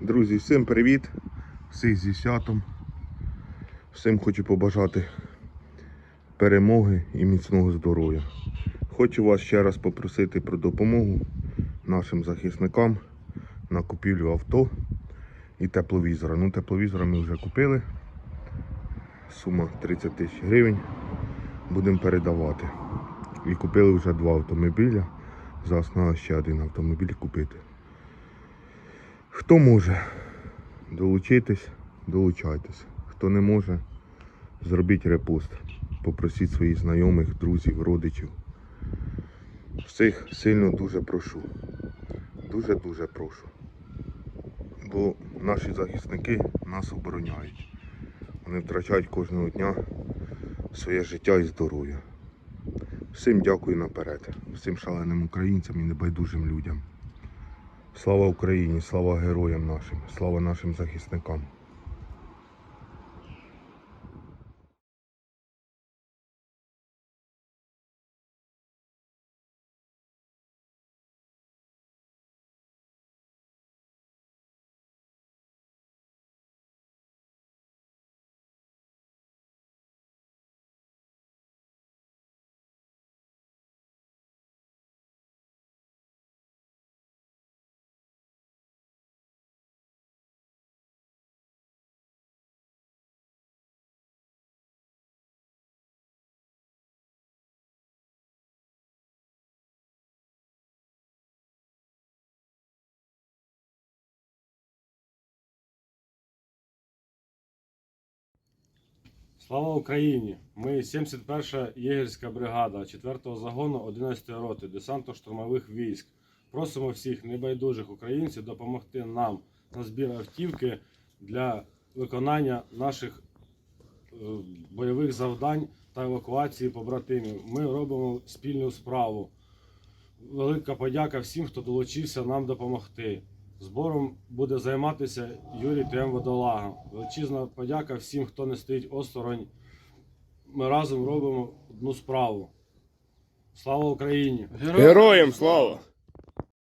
Друзі, всім привіт! Всіх зі святом. Всім хочу побажати перемоги і міцного здоров'я. Хочу вас ще раз попросити про допомогу нашим захисникам на купівлю авто і тепловізора. Ну, тепловізора ми вже купили. Сума 30 тисяч гривень. Будемо передавати. І купили вже два автомобіля. Зараз треба ще один автомобіль купити. Хто може долучитись, долучайтесь. Хто не може, зробіть репост. Попросіть своїх знайомих, друзів, родичів. Всіх сильно дуже прошу. Дуже-дуже прошу. Бо наші захисники нас обороняють. Вони втрачають кожного дня своє життя і здоров'я. Всім дякую наперед, всім шаленим українцям і небайдужим людям. Слава Україні, слава героям нашим, слава нашим захисникам. Слава Україні! Ми 71-ша єгерська бригада 4-го загону 11-ї роти десантно-штурмових військ. Просимо всіх небайдужих українців допомогти нам на збір автівки для виконання наших е, бойових завдань та евакуації побратимів. Ми робимо спільну справу. Велика подяка всім, хто долучився нам допомогти. Збором буде займатися Юрій Трем Водолага. Величезна подяка всім, хто не стоїть осторонь. Ми разом робимо одну справу. Слава Україні! Героям слава!